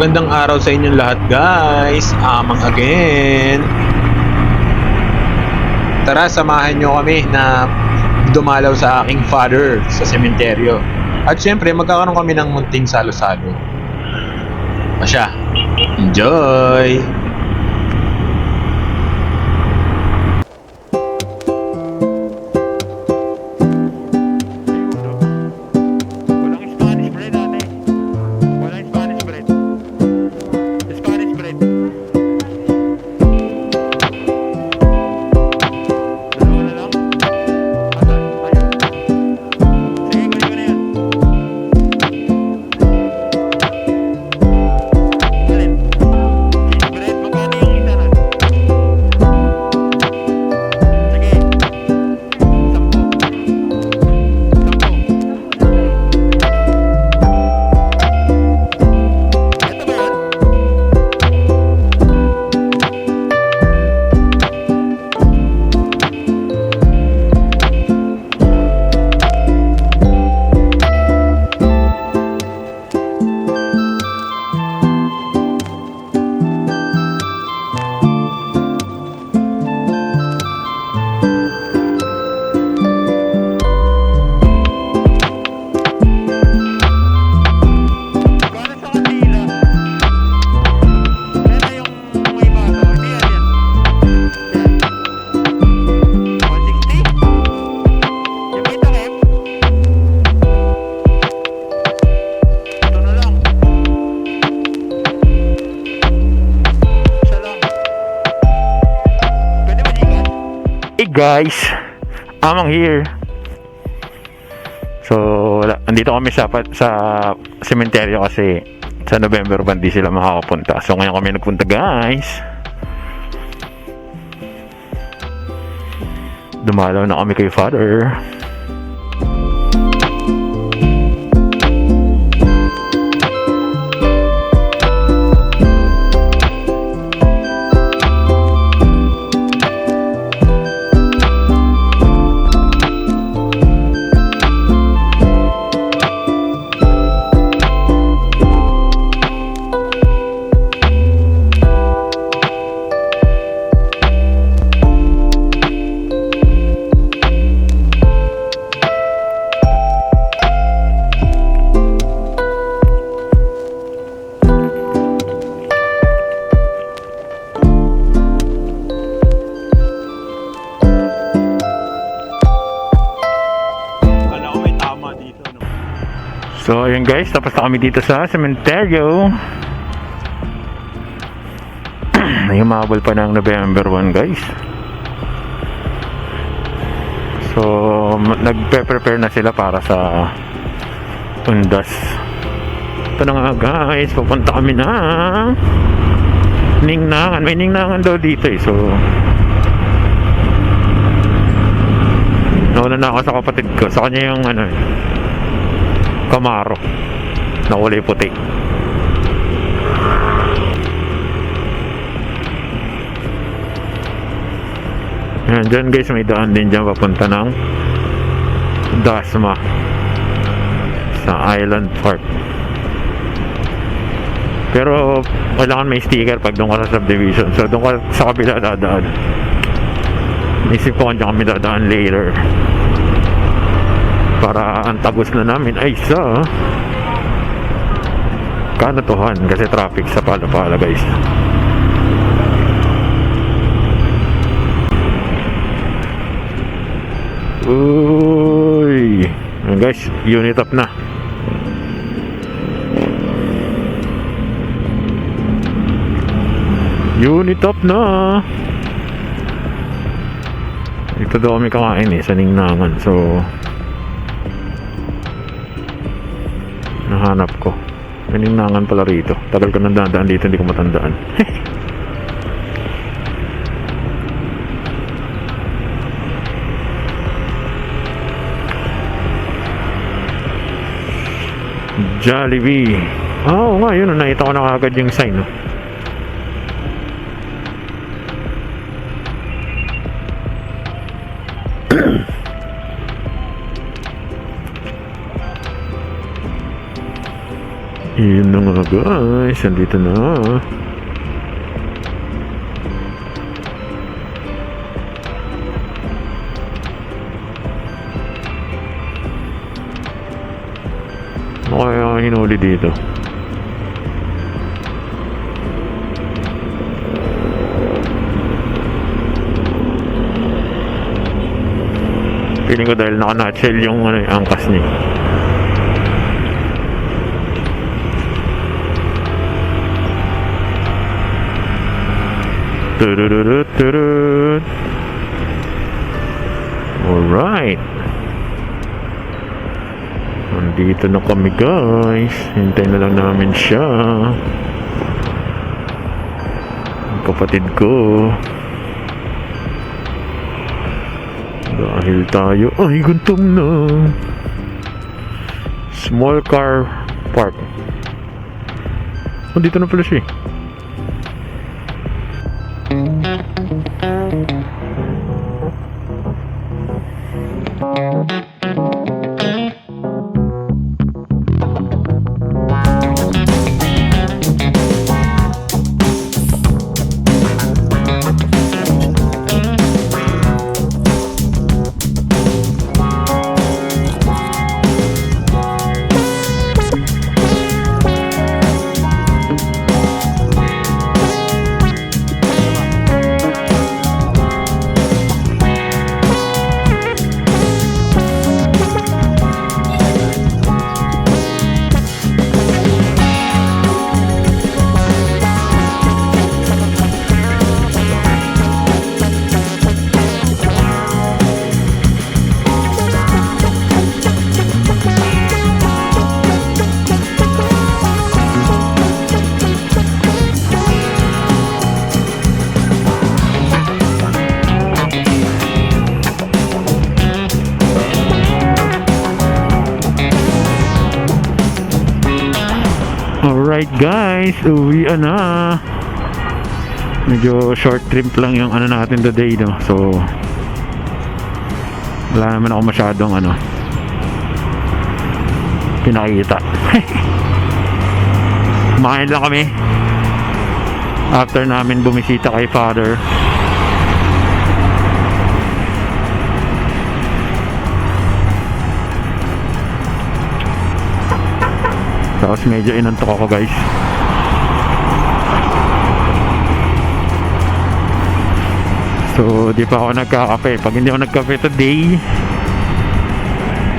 Magandang araw sa inyong lahat guys. Amang again. Tara, samahan nyo kami na dumalaw sa aking father sa sementeryo. At syempre, magkakaroon kami ng munting salo-salo. Pasya, enjoy! Guys, Amang here. So, andito kami sa sa sementeryo kasi sa November ba hindi sila makakapunta. So, ngayon kami nagpunta, guys. Dumalaw na kami kay Father. So, ayun guys, tapos na kami dito sa sementeryo. Humabol pa ng November 1 guys. So, nagpe-prepare na sila para sa undas. Ito na nga guys, pupunta kami na Ningnangan. May Ningnangan daw dito eh. So, nauna na ako sa kapatid ko. Sa kanya yung ano eh, Camaro na kulay puti. Ayan, dyan guys, may daan din dyan papunta ng Dasma sa Island Park. Pero kailangan may sticker pag doon ka sa subdivision. So doon ka sa kabila dadaan. Isip ko kung dyan kami dadaan later. Para ang tagos na namin ay sa Kanatuhan kasi traffic sa Palapala guys. Uy! Guys, unit up na. Unit up na. Ito daw kami kakain eh, sa Ningnangan. So, nahanap ko. May Ningnangan pala rito. Tagal ko nang dadaan dito, hindi ko matandaan. Jollibee. Ah, Oo nga, yun. Nakita ko na kagad yung sign. No? Guys, andito na. Ano kaya ang hinuli dito? Feeling ko dahil naka-nutshell yung ano, angkas niya. Alright. Nandito na kami guys. Hintay na lang namin siya. Ang kapatid ko. Dahil tayo ay gutom na. Small car park. Oh, dito na pala siya eh. Alright guys, uwi na. Medyo short trip lang yung ano natin today no. So wala naman ako masyadong ano pinakita. Kumain lang kami. After namin bumisita kay father. Tapos medyo inantok ako guys. So, di pa ako nagkakape. Pag hindi ako nagkape today,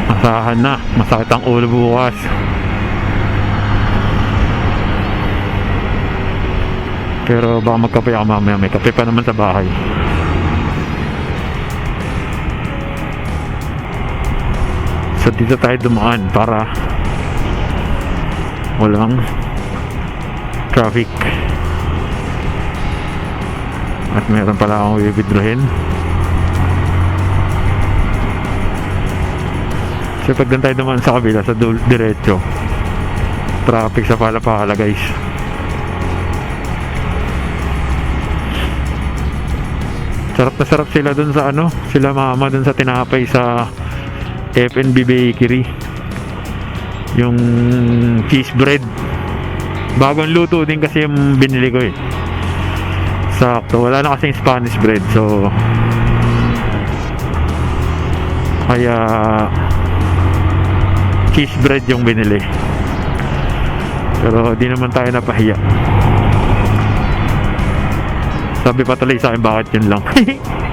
masahan na. Masakit ang ulo bukas. Pero baka magkape ako mamaya. May kape pa naman sa bahay. So, dito tayo dumaan para walang traffic. At meron pala akong withdrawin so pag tayo dumaan sa kabila sa diretso traffic sa Palapala guys. Sarap na sarap sila dun sa ano sila mama dun sa tinapay sa FNB Bakery yung cheese bread. Bagong luto din kasi yung binili ko eh. Sakto wala na kasing Spanish bread so kaya cheese bread yung binili. Pero di naman tayo napahiya. Sabi pa tuloy sa akin bakit yun lang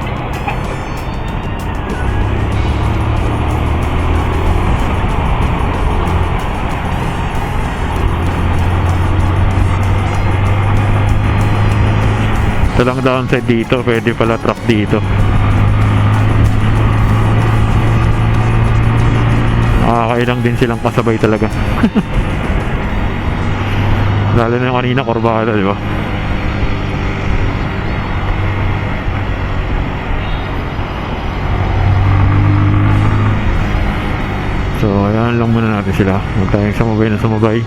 Ito lang downside dito, pwede pala truck dito. Nakakailang din silang kasabay talaga. Lalo na yung kanina, kurbada, di ba? So, ayan lang muna natin sila. Huwag tayong sumabay na sumabay.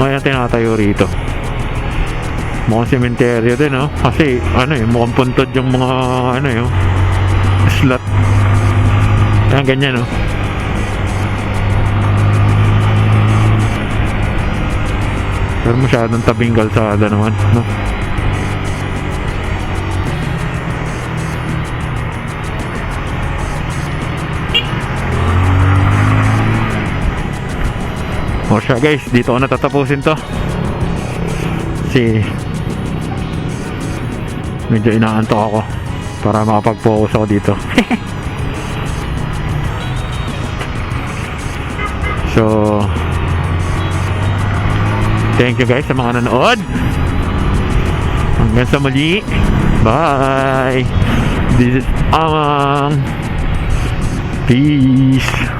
Ang tinatayo rito. Mukhang sementeryo din, no? Kasi, ano eh, mukhang puntod yung mga, ano yun, slot. Ayan, ganyan, no? Pero masyadong tabing kalsada naman, no? Siya guys, dito ko natatapusin to. Si medyo inaantok ako para makapag-focus ako dito. so Thank you guys sa mga nanood. Hanggang sa muli. Bye. This is Amang. Peace.